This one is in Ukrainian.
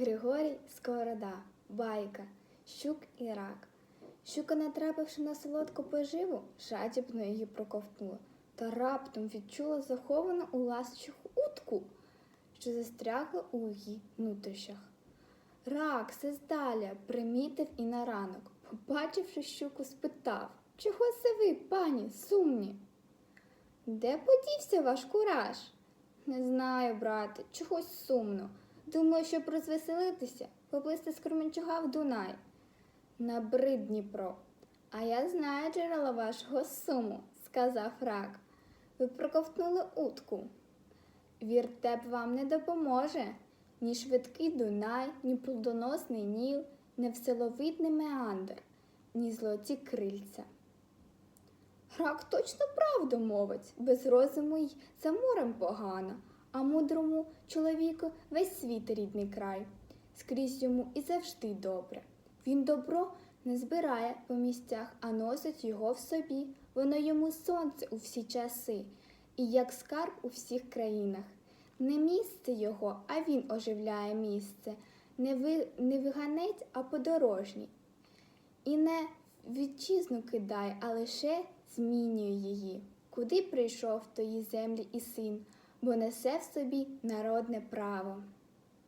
Григорій Сковорода, байка, щук і рак. Щука, натрапивши на солодку поживу, жадібно її проковтнула та раптом відчула заховану у ласощах утку, що застрягла у її нутрощах. Рак сездаля примітив і на ранок, побачивши щуку, спитав, чого це ви, пані, сумні? Де подівся ваш кураж? Не знаю, брате, чогось сумно. Думаю, щоб розвеселитися, поплисти з Кременчуга в Дунай. Набрид Дніпро. А я знаю джерело вашого суму, сказав рак. Ви проковтнули утку. Віртеп вам не допоможе. Ні швидкий Дунай, ні плодоносний Ніл, не вселовидний меандр, ні золоті крильця. Рак точно правду мовить, без розуму й за морем погано, а мудрому чоловіку весь світ рідний край. Скрізь йому і завжди добре. Він добро не збирає по місцях, а носить його в собі. Воно йому сонце у всі часи, і як скарб у всіх країнах. Не місце його, а він оживляє місце, не, ви, не виганець, а подорожній. І не вітчизну кидає, а лише змінює її. Куди прийшов тої землі і син, бо несе в собі народне право.